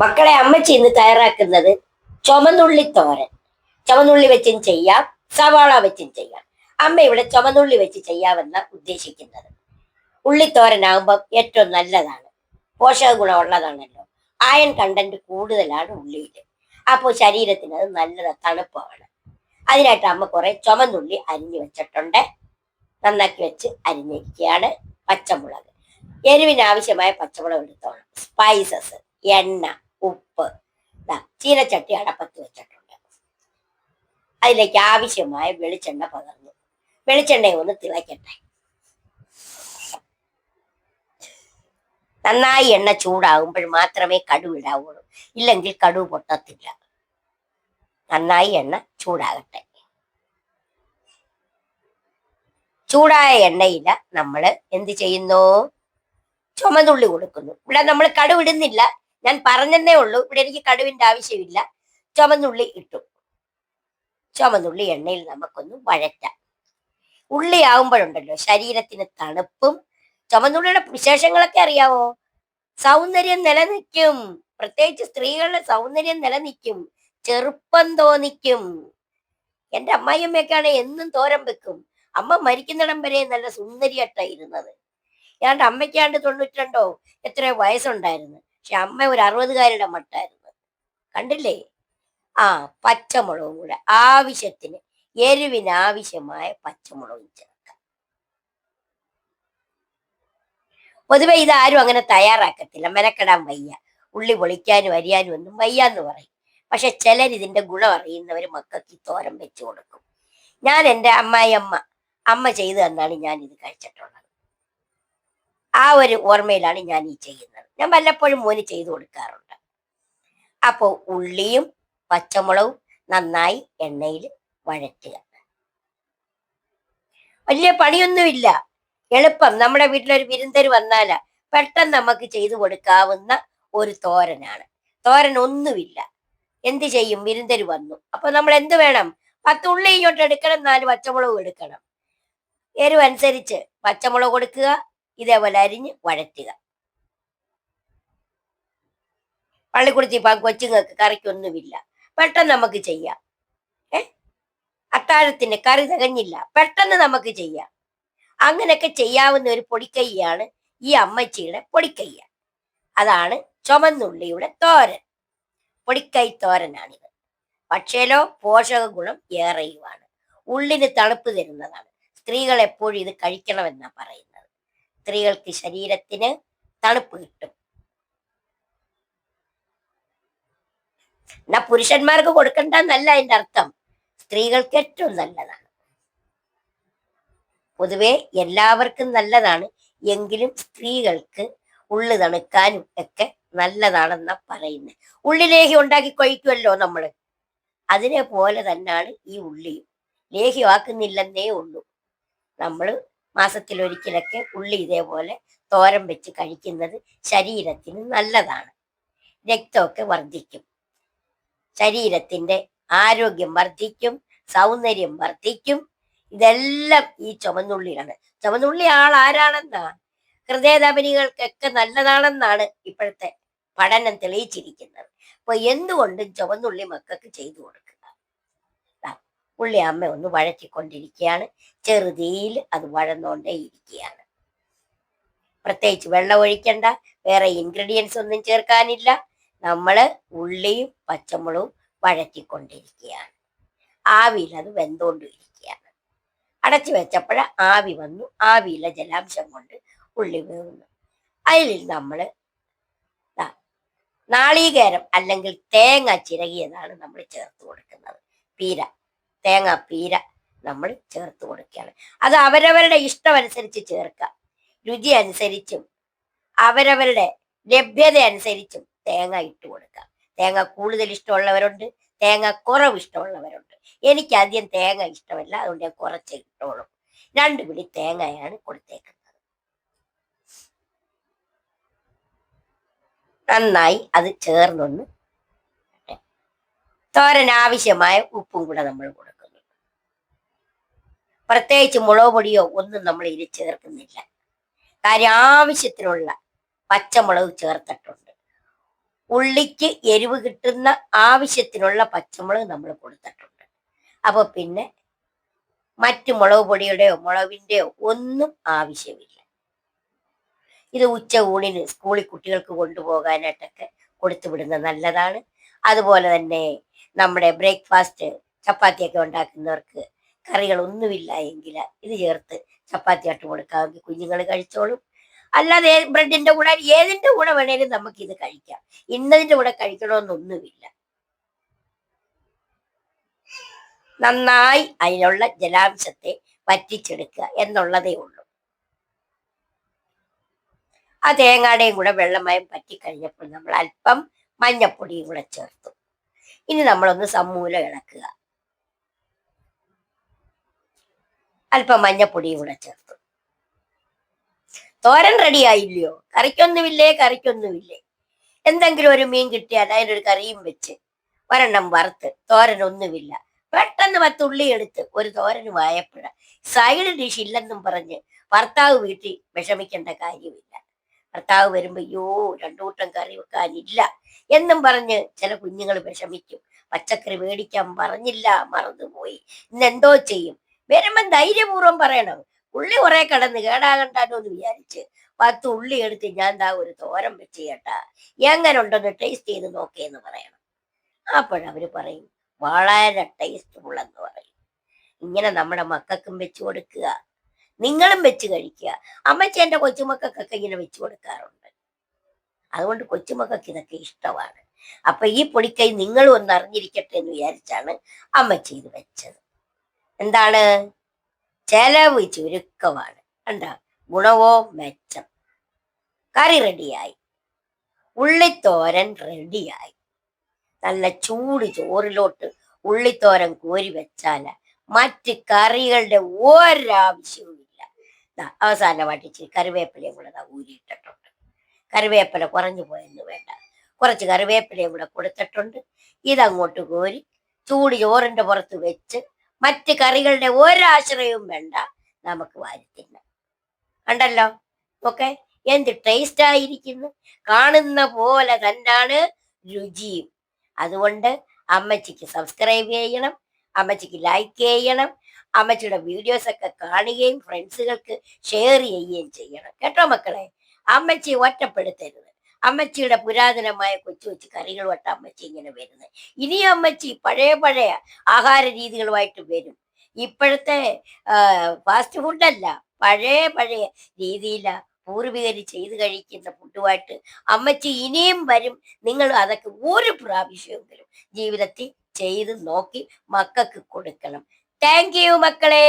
മക്കളെ അമ്മച്ചി ഇന്ന് തയ്യാറാക്കുന്നത് ചുമന്നുള്ളി തോരൻ. ചുമന്നുള്ളി വെച്ചും ചെയ്യാം സവാള വെച്ചും ചെയ്യാം. അമ്മ ഇവിടെ ചുമന്നുള്ളി വെച്ച് ചെയ്യാമെന്ന ഉദ്ദേശിക്കുന്നത്. ഉള്ളിത്തോരനാകുമ്പോൾ ഏറ്റവും നല്ലതാണ്. പോഷക ഗുണമുള്ളതാണല്ലോ അയൺ കണ്ടന്റ് കൂടുതലാണ് ഉള്ളിയിൽ അപ്പോൾ ശരീരത്തിന് അത് നല്ലത് തണുപ്പാണ്. അതിനായിട്ട് അമ്മ കുറെ ചുമന്നുള്ളി അരിഞ്ഞു വെച്ചിട്ടുണ്ട്. നന്നാക്കി വെച്ച് അരിഞ്ഞിരിക്കുകയാണ് പച്ചമുളക്. എരിവിന് ആവശ്യമായ പച്ചമുളക് എടുത്തോണം സ്പൈസസ് എണ്ണ. ഉപ്പ്. ചീനച്ചട്ടി അടപ്പത്ത് വെച്ചിട്ടുണ്ട്. അതിലേക്ക് ആവശ്യമായ വെളിച്ചെണ്ണ പകർന്നു. വെളിച്ചെണ്ണ ഒന്ന് തിളയ്ക്കട്ടെ. നന്നായി എണ്ണ ചൂടാകുമ്പോൾ മാത്രമേ കടുവ് ഇടാവുള്ളൂ. ഇല്ലെങ്കിൽ കടുവ് പൊട്ടത്തില്ല. നന്നായി എണ്ണ ചൂടാകട്ടെ. ചൂടായ എണ്ണയില നമ്മൾ എന്ത് ചെയ്യുന്നു? ചുമന്നുള്ളി കൊടുക്കുന്നു. ഇവിടെ നമ്മൾ കടുവിടുന്നില്ല ഞാൻ പറഞ്ഞതേ ഉള്ളൂ. ഇവിടെ എനിക്ക് കടുവിന്റെ ആവശ്യമില്ല. ചുമന്നുള്ളി ഇട്ടു. ചുമന്നുള്ളി എണ്ണയിൽ നമുക്കൊന്ന് വഴറ്റാം. ഉള്ളി ആവുമ്പോഴുണ്ടല്ലോ ശരീരത്തിന് തണുപ്പും ചുമന്നുള്ളിയുടെ വിശേഷങ്ങളൊക്കെ അറിയാവോ? സൗന്ദര്യം നിലനിൽക്കും. പ്രത്യേകിച്ച് സ്ത്രീകളുടെ സൗന്ദര്യം നിലനിൽക്കും. ചെറുപ്പം തോന്നിക്കും. എന്റെ അമ്മായിയമ്മയൊക്കെയാണ് എന്നും തോരം വെക്കും. അമ്മ മരിക്കുന്നിടം വരെ നല്ല സുന്ദരിയായിട്ടായിരുന്നത് ഏതാണ്ട് അമ്മയ്ക്കാണ്ട് തൊണ്ണൂറ്റിരണ്ടോ എത്രയോ വയസ്സുണ്ടായിരുന്നു. പക്ഷെ അമ്മ ഒരു അറുപതുകാരുടെ മട്ടായിരുന്നു. കണ്ടില്ലേ? ആ പച്ചമുളകും കൂടെ. ആവശ്യത്തിന് എരിവിന് ആവശ്യമായ പച്ചമുളകും ചേർക്കാം. പൊതുവെ ഇതാരും അങ്ങനെ തയ്യാറാക്കത്തില്ല. മെനക്കെടാൻ വയ്യ. ഉള്ളി പൊളിക്കാനും അരിയാനും ഒന്നും വയ്യാന്ന് പറയും. പക്ഷെ ചിലർ ഇതിന്റെ ഗുണം അറിയുന്നവർ മക്കൾക്ക് തോരം വെച്ചു കൊടുക്കും. ഞാൻ എന്റെ അമ്മായി അമ്മ അമ്മ ചെയ്തു തന്നാണ് ഞാൻ ഇത് കഴിച്ചിട്ടുള്ളത്. ആ ഒരു ഓർമ്മയിലാണ് ഞാൻ ഈ ചെയ്യുന്നത്. ഞാൻ വല്ലപ്പോഴും മോന് ചെയ്തു കൊടുക്കാറുണ്ട്. അപ്പോൾ ഉള്ളിയും പച്ചമുളകും നന്നായി എണ്ണയിൽ വഴറ്റുക. വലിയ പണിയൊന്നുമില്ല. എളുപ്പം. നമ്മുടെ വീട്ടിലൊരു വിരുന്തർ വന്നാല പെട്ടെന്ന് നമുക്ക് ചെയ്തു കൊടുക്കാവുന്ന ഒരു തോരനാണ്. തോരൻ ഒന്നുമില്ല. എന്ത് ചെയ്യും? വിരുന്തർ വന്നു. അപ്പൊ നമ്മൾ എന്ത് വേണം? പത്ത് ഉള്ളി ഇങ്ങോട്ട് എടുക്കണം നാല് പച്ചമുളകും എടുക്കണം. എരിവനുസരിച്ച് പച്ചമുളക് കൊടുക്കുക ഇതേപോലെ അരിഞ്ഞ് വഴറ്റുക. പള്ളിക്കുടുത്തി ഇപ്പം കൊച്ചുങ്ങൾക്ക് കറിക്കൊന്നുമില്ല. പെട്ടെന്ന് നമുക്ക് ചെയ്യാം. ഏ? അത്താഴത്തിന് കറി തികഞ്ഞില്ല. പെട്ടെന്ന് നമുക്ക് ചെയ്യാം. അങ്ങനെയൊക്കെ ചെയ്യാവുന്ന ഒരു പൊടിക്കൈയാണ് ഈ അമ്മച്ചിയുടെ പൊടിക്കയ്യ അതാണ് ചുമന്നുള്ളിയുടെ തോരൻ. പൊടിക്കൈ തോരനാണിത്. പക്ഷേലോ പോഷക ഗുണം ഏറെയുമാണ്. ഉള്ളിന് തണുപ്പ് തരുന്നതാണ്. സ്ത്രീകൾ എപ്പോഴും ഇത് കഴിക്കണമെന്നാണ് പറയുന്നത്. സ്ത്രീകൾക്ക് ശരീരത്തിന് തണുപ്പ് കിട്ടും. എന്നാ പുരുഷന്മാർക്ക് കൊടുക്കണ്ടെന്നല്ല അതിന്റെ അർത്ഥം. സ്ത്രീകൾക്ക് ഏറ്റവും നല്ലതാണ്. പൊതുവെ എല്ലാവർക്കും നല്ലതാണ്. എങ്കിലും സ്ത്രീകൾക്ക് ഉള്ളു തണുക്കാനും ഒക്കെ നല്ലതാണെന്നാ പറയുന്നത് ഉള്ളി ലേഹി ഉണ്ടാക്കി കഴിക്കുമല്ലോ നമ്മൾ അതിനെ പോലെ തന്നെയാണ് ഈ ഉള്ളിയും. ലേഹ്യമാക്കുന്നില്ലെന്നേ ഉള്ളൂ. നമ്മൾ മാസത്തിലൊരിക്കലൊക്കെ ഉള്ളി ഇതേപോലെ തോരൻ വെച്ച് കഴിക്കുന്നത് ശരീരത്തിന് നല്ലതാണ്. രക്തമൊക്കെ വർദ്ധിക്കും. ശരീരത്തിന്റെ ആരോഗ്യം വർദ്ധിക്കും സൗന്ദര്യം വർദ്ധിക്കും. ഇതെല്ലാം ഈ ചുമന്നുള്ളിയാണ് ചുമന്നുള്ളി ആൾ ആരാണെന്നാ? ഹൃദയധമനികൾക്കൊക്കെ നല്ലതാണെന്നാണ് ഇപ്പോഴത്തെ പഠനം തെളിയിച്ചിരിക്കുന്നത്. അപ്പൊ എന്തുകൊണ്ടും ചുവന്നുള്ളി മക്കൾക്ക് ചെയ്തു കൊടുക്കുക ദാ, ഉള്ളി അമ്മ ഒന്ന് വഴറ്റിക്കൊണ്ടിരിക്കുകയാണ് ചെറുതീയിൽ അത് വഴന്നുകൊണ്ടേ ഇരിക്കുകയാണ് പ്രത്യേകിച്ച് വെള്ളം ഒഴിക്കണ്ട വേറെ ഇൻഗ്രീഡിയൻസ് ഒന്നും ചേർക്കാനില്ല. നമ്മൾ ഉള്ളിയും പച്ചമുളകും വഴറ്റിക്കൊണ്ടിരിക്കുകയാണ് ആവിയിൽ അത് വെന്തുകൊണ്ടിരിക്കുകയാണ് അടച്ചു വെച്ചപ്പോഴ ആവി വന്നു. ആവിയിലെ ജലാംശം കൊണ്ട് ഉള്ളി വേവുന്നു. അതിൽ നമ്മൾ നാളീകേരം അല്ലെങ്കിൽ തേങ്ങ ചിരകിയതാണ് നമ്മൾ ചേർത്ത് കൊടുക്കുന്നത്. പീര. തേങ്ങ പീര നമ്മൾ ചേർത്ത് കൊടുക്കുകയാണ്. അത് അവരവരുടെ ഇഷ്ടമനുസരിച്ച് ചേർക്കുക. ചേർക്കാം രുചി അനുസരിച്ചും അവരവരുടെ ലഭ്യത അനുസരിച്ചും തേങ്ങ ഇട്ട് കൊടുക്കുക. തേങ്ങ കൂടുതൽ ഇഷ്ടമുള്ളവരുണ്ട് തേങ്ങ കുറവ് ഇഷ്ടമുള്ളവരുണ്ട്. എനിക്ക് ആദ്യം തേങ്ങ ഇഷ്ടമല്ല അതുകൊണ്ട് ഞാൻ കുറച്ച് ഇട്ടോളൂ. രണ്ട് പിടി തേങ്ങയാണ് കൊടുത്തേക്കുന്നത്. നന്നായി അത് ചേർന്നൊന്ന് തോരൻ ആവശ്യമായ ഉപ്പും കൂടെ നമ്മൾ കൊടുക്കുന്നു. പ്രത്യേകിച്ച് മുളക് പൊടിയോ ഒന്നും നമ്മൾ ഇതിൽ ചേർക്കുന്നില്ല. കാര്യം ആവശ്യത്തിനുള്ള പച്ചമുളക് ചേർത്തിട്ടുണ്ട്. ഉള്ളിക്ക് എരിവ് കിട്ടുന്ന ആവശ്യത്തിനുള്ള പച്ചമുളക് നമ്മൾ കൊടുത്തിട്ടുണ്ട്. അപ്പൊ പിന്നെ മറ്റു മുളക് പൊടിയുടെയോ മുളകിന്റെയോ ഒന്നും ആവശ്യമില്ല. ഇത് ഉച്ച ഊണിന് സ്കൂളിൽ കുട്ടികൾക്ക് കൊണ്ടുപോകാനായിട്ടൊക്കെ കൊടുത്തുവിടുന്നത് നല്ലതാണ്. അതുപോലെ തന്നെ നമ്മുടെ ബ്രേക്ക്ഫാസ്റ്റ് ചപ്പാത്തിയൊക്കെ ഉണ്ടാക്കുന്നവർക്ക് കറികളൊന്നുമില്ല എങ്കിൽ ഇത് ചേർത്ത് ചപ്പാത്തി ആട്ട് കൊടുക്കാമെങ്കിൽ കുഞ്ഞുങ്ങൾ കഴിച്ചോളും. അല്ലാതെ ബ്രെഡിന്റെ കൂടെ ഏതിന്റെ കൂടെ വേണേലും നമുക്ക് ഇത് കഴിക്കാം. ഇന്നതിന്റെ കൂടെ കഴിക്കണമെന്നൊന്നുമില്ല. നന്നായി അതിനുള്ള ജലാംശത്തെ വറ്റിച്ചെടുക്കുക എന്നുള്ളതേ ഉള്ളൂ. ആ തേങ്ങാടേയും കൂടെ വെള്ളമയം പറ്റിക്കഴിഞ്ഞപ്പോൾ നമ്മൾ അല്പം മഞ്ഞപ്പൊടിയും കൂടെ ചേർത്തു. ഇനി നമ്മളൊന്ന് സമൂല ഇളക്കുക. അല്പം മഞ്ഞപ്പൊടിയും കൂടെ ചേർത്തു. തോരൻ റെഡി ആയില്ലയോ? കറിക്കൊന്നുമില്ലേ? കറിക്കൊന്നുമില്ലേ? എന്തെങ്കിലും ഒരു മീൻ കിട്ടിയാൽ അതിനൊരു കറിയും വെച്ച് ഒരെണ്ണം വറുത്ത് തോരനൊന്നുമില്ല പെട്ടെന്ന് പത്തുള്ളി എടുത്ത് ഒരു തോരന് വായപ്പഴ. സൈഡ് ഡിഷ് ഇല്ലെന്നും പറഞ്ഞ് ഭർത്താവ് വീട്ടിൽ വിഷമിക്കേണ്ട കാര്യമില്ല. ഭർത്താവ് വരുമ്പോ അയ്യോ രണ്ടു കൂട്ടം കറി വെക്കാനില്ല എന്നും പറഞ്ഞ് ചില കുഞ്ഞുങ്ങൾ വിഷമിക്കും. പച്ചക്കറി മേടിക്കാൻ പറഞ്ഞില്ല മറന്നുപോയി. ഇന്ന് എന്തോ ചെയ്യും? വരുമ്പം ധൈര്യപൂർവം പറയണം. ഉള്ളി കുറെ കിടന്ന് കേടാകണ്ടാലോ എന്ന് വിചാരിച്ച് പത്ത് ഉള്ളി എടുത്ത് ഞാൻ ദാ ഒരു തോരം വെച്ച് കേട്ടാ എങ്ങനെ ഉണ്ടെന്ന് ടേസ്റ്റ് ചെയ്ത് നോക്കേന്ന് പറയണം. അപ്പോഴവര് പറയും വളരെ ടേസ്റ്റ് എന്ന് പറയും. ഇങ്ങനെ നമ്മുടെ മക്കൾക്കും വെച്ചു കൊടുക്കുക. നിങ്ങളും വെച്ച് കഴിക്കുക. അമ്മച്ചി എന്റെ കൊച്ചുമക്കൾക്കൊക്കെ ഇങ്ങനെ വെച്ച് കൊടുക്കാറുണ്ട്. അതുകൊണ്ട് കൊച്ചുമക്കൾക്ക് ഇതൊക്കെ ഇഷ്ടമാണ്. അപ്പൊ ഈ പൊടിക്കൈ നിങ്ങളും ഒന്ന് അറിഞ്ഞിരിക്കട്ടെ എന്ന് വിചാരിച്ചാണ് അമ്മച്ചി ഇത് വെച്ചത്. എന്താണ്? ചെലവ് ചുരുക്കമാണ്. കണ്ട? ഗുണവോ മെച്ചം? കറി റെഡിയായി. ഉള്ളിത്തോരൻ റെഡിയായി. നല്ല ചൂട് ചോറിലോട്ട് ഉള്ളിത്തോരൻ കോരി വെച്ചാൽ മറ്റ് കറികളുടെ ഒരാവശ്യവുമില്ല ദാ അവസാനമായിട്ട് ഇച്ചിരി കറിവേപ്പിലയും കൂടെ ഊരിയിട്ടിട്ടുണ്ട്. കറിവേപ്പില കുറഞ്ഞു പോയെന്ന് വേണ്ട. കുറച്ച് കറിവേപ്പിലയും കൂടെ കൊടുത്തിട്ടുണ്ട്. ഇതങ്ങോട്ട് കോരി ചൂട് ചോറിന്റെ പുറത്ത് വെച്ച് മറ്റ് കറികളുടെ ഒരാശ്രയവും വേണ്ട. നമുക്ക് വാരി തിന്നാം. കണ്ടല്ലോ? ഓക്കെ എന്ത് ടേസ്റ്റ് ആയിരിക്കുന്നു? കാണുന്ന പോലെ തന്നെയാണ് രുചിയും. അതുകൊണ്ട് അമ്മച്ചിക്ക് സബ്സ്ക്രൈബ് ചെയ്യണം. അമ്മച്ചിക്ക് ലൈക്ക് ചെയ്യണം. അമ്മച്ചിയുടെ വീഡിയോസ് ഒക്കെ കാണുകയും ഫ്രണ്ട്സുകൾക്ക് ഷെയർ ചെയ്യുകയും ചെയ്യണം. കേട്ടോ മക്കളെ? അമ്മച്ചി ഒറ്റപ്പെടുത്തരുത്. അമ്മച്ചിയുടെ പുരാതനമായ കൊച്ചു കൊച്ചു കറികളുമായിട്ട് അമ്മച്ചി ഇങ്ങനെ വരുന്നത്. ഇനിയും അമ്മച്ചി പഴയ പഴയ ആഹാര രീതികളുമായിട്ട് വരും. ഇപ്പോഴത്തെ ഫാസ്റ്റ് ഫുഡല്ല പഴയ പഴയ രീതിയില പൂർവികർ ചെയ്ത് കഴിക്കുന്ന ഫുഡുമായിട്ട് അമ്മച്ചി ഇനിയും വരും. നിങ്ങൾ അതൊക്കെ ഒരു പ്രാവശ്യമെങ്കിലും ജീവിതത്തിൽ ചെയ്ത് നോക്കി മക്കൾക്ക് കൊടുക്കണം. தேங்க்யூ மக்களே